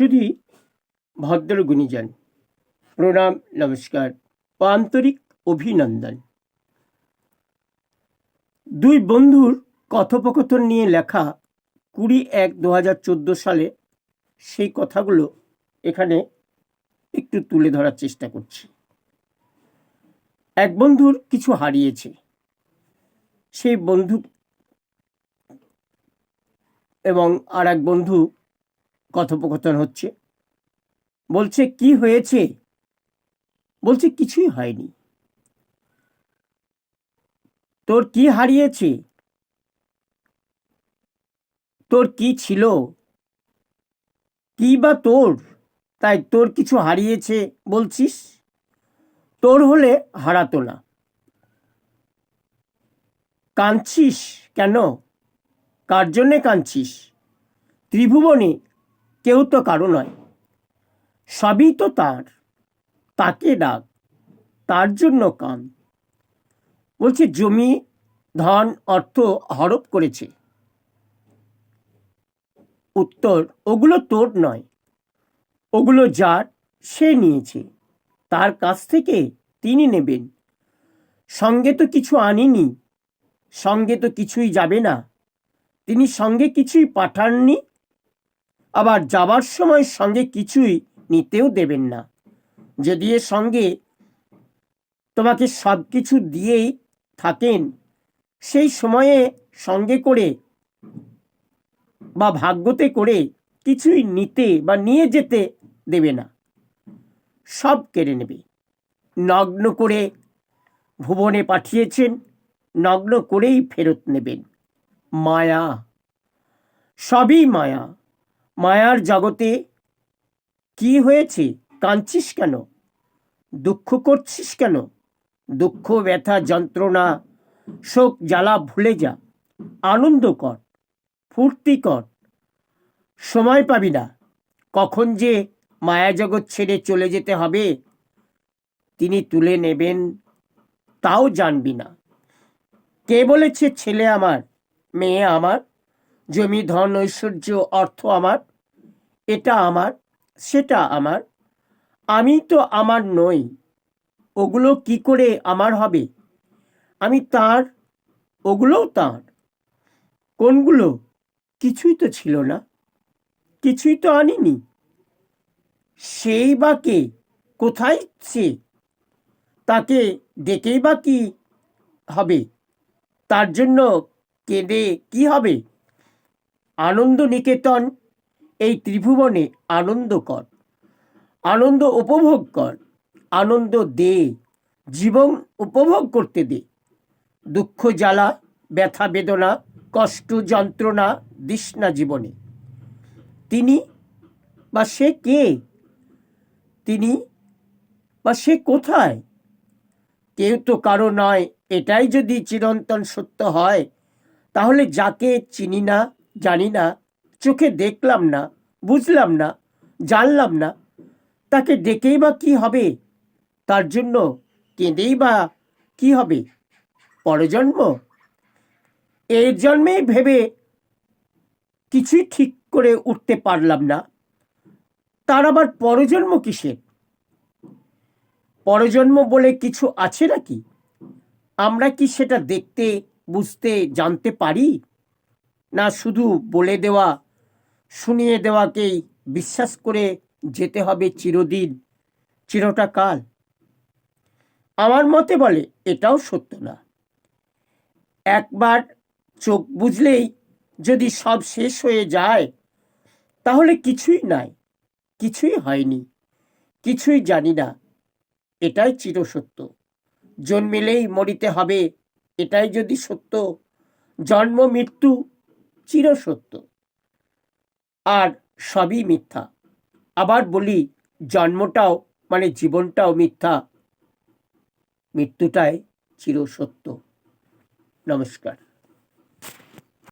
শুধু ভদ্র গুণীজন। প্রণাম, নমস্কার ও আন্তরিক অভিনন্দন। দুই বন্ধুর কথোপকথন নিয়ে লেখা কুড়ি এক দু হাজার চোদ্দ সালে সেই কথাগুলো এখানে একটু তুলে ধরার চেষ্টা করছি। এক বন্ধুর কিছু হারিয়েছে। সেই বন্ধু এবং আর এক বন্ধু কথোপকথন হচ্ছে। বলছে, কি হয়েছে? বলছে, কিছুই হয়নি। তোর কি হারিয়েছে? তোর কি ছিল? কি বা তোর? তাই তোর কিছু হারিয়েছে, বলছিস? তোর হলে হারাতো না। কাঁদছিস কেন? কার জন্যে কাঁদছিস? ত্রিভুবনে কেউ তো কারও নয়। সবই তো তার। তাকে ডাক, তার জন্য কান। বলছে, জমি, ধন, অর্থ হরপ করেছে। উত্তর, ওগুলো তোর নয়। ওগুলো যার, সে নিয়েছে। তার কাছ থেকে তিনি নেবেন। সঙ্গে তো কিছু আনিনি। সঙ্গে তো কিছুই যাবে না। তিনি সঙ্গে কিছুই পাঠাননি আবার যাবার সময় সঙ্গে কিছুই নিতেও দেবেন না। যদি এর সঙ্গে তোমাকে সব কিছু দিয়েই থাকেন, সেই সময়ে সঙ্গে করে বা ভাগ্যতে করে কিছুই নিতে বা নিয়ে যেতে দেবে না। সব কেড়ে নেবে। নগ্ন করে ভুবনে পাঠিয়েছেন, নগ্ন করেই ফেরত নেবেন। মায়া, সবই মায়া। মায়ার জগতে কি হয়েছে? কাঁদছিস কেন? দুঃখ করছিস কেন? দুঃখ, ব্যথা, যন্ত্রণা, শোক, জ্বালা ভুলে যা। আনন্দ কর, ফুর্তি কর। সময় পাবি না। কখন যে মায়াজগৎ ছেড়ে চলে যেতে হবে, তিনি তুলে নেবেন, তাও জানবি না। কে বলেছে, ছেলে আমার, মেয়ে আমার জমি ধন, ঐশ্বর্য, অর্থ আমার, এটা আমার, সেটা আমার, আমি তো আমার নই, ওগুলো কি করে আমার হবে? আমি তার, ওগুলোও তার, কোনগুলো? কিছুই তো ছিল না, কিছুই তো আনিনি, সেই বা কে? কোথায় সে? তাকে ডেকেই বা কি হবে? তার জন্য কেঁদে কি হবে? আনন্দ নিকেতন এই ত্রিভুবনে আনন্দ কর আনন্দ উপভোগ কর, আনন্দ দে, জীবন উপভোগ করতে দে। দুঃখ জ্বালা, ব্যথা বেদনা, কষ্ট যন্ত্রণা তৃষ্ণা জীবনে। তিনি বা সে কে? তিনি বা সে কোথায়? কেউ তো কারও নয়, এটাই যদি চিরন্তন সত্য হয়, তাহলে যাকে চিনি না জানি না, চোখে দেখলাম না, বুঝলাম না, জানলাম না, তাকে ডেকেই বা কী হবে? তার জন্য কেঁদেই বা কি হবে? পরজন্ম? এর জন্মেই ভেবে কিছুই ঠিক করে উঠতে পারলাম না। তার আবার পরজন্ম কিসের? পরজন্ম বলে কিছু আছে নাকি? আমরা কি সেটা দেখতে, বুঝতে, জানতে পারি? না শুধু বলে দেওয়া, শুনিয়ে দেওয়াকেই বিশ্বাস করে যেতে হবে চিরদিন। চিরটা কাল। আমার মতে বলে, এটাও সত্য না। একবার চোখ বুঝলেই যদি সব শেষ হয়ে যায়, তাহলে কিছুই নাই, কিছুই হয়নি, কিছুই জানি না। এটাই চিরসত্য। জন্মেলেই মরিতে হবে, এটাই যদি সত্য। জন্ম, মৃত্যু চিরসত্য। আর সবই মিথ্যা। আবার বলি জন্মটাও মানে জীবনটাও মিথ্যা। মৃত্যুটাই চিরসত্য। নমস্কার।